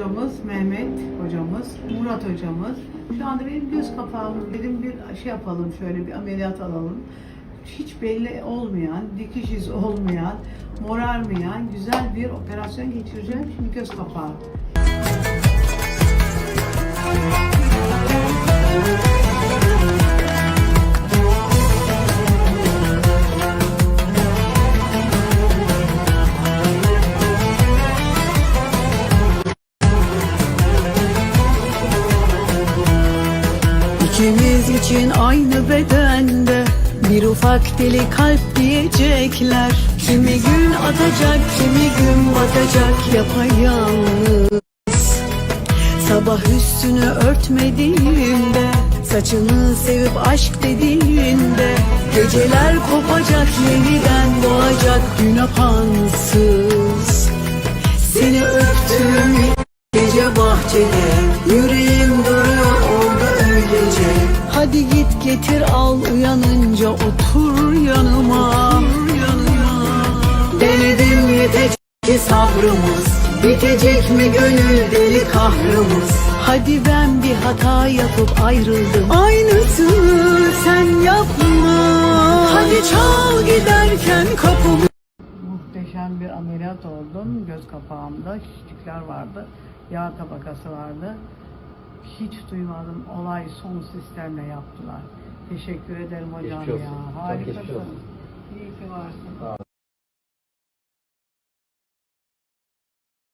hocamız, Mehmet hocamız, Murat hocamız. Şu anda benim göz kapağım, dedim bir şey yapalım, şöyle bir ameliyat alalım. Hiç belli olmayan, dikiş izi olmayan, morarmayan güzel bir operasyon geçireceğim. Şimdi göz kapağı. İkimiz için aynı bedende bir ufak deli kalp diyecekler. Kimi gün atacak kimi gün batacak yapayalnız. Sabah üstünü örtmediğinde Saçını sevip aşk dediğinde Geceler kopacak yeniden doğacak gün apansız. Seni öptüm gece bahçede Hadi git getir al uyanınca otur yanıma Denedim yetecek ki sabrımız Bitecek mi gönül deli kahrımız Hadi ben bir hata yapıp ayrıldım Aynısını sen yapma Hadi çal giderken kapımı Muhteşem bir ameliyat oldum. Göz kapağımda şişlikler vardı. Yağ tabakası vardı. Hiç duymadım. Olay son sistemle yaptılar. Teşekkür ederim hocam Geçmiş olsun. ya. Çok Harikasın. geçmiş olsun. İyi ki varsın.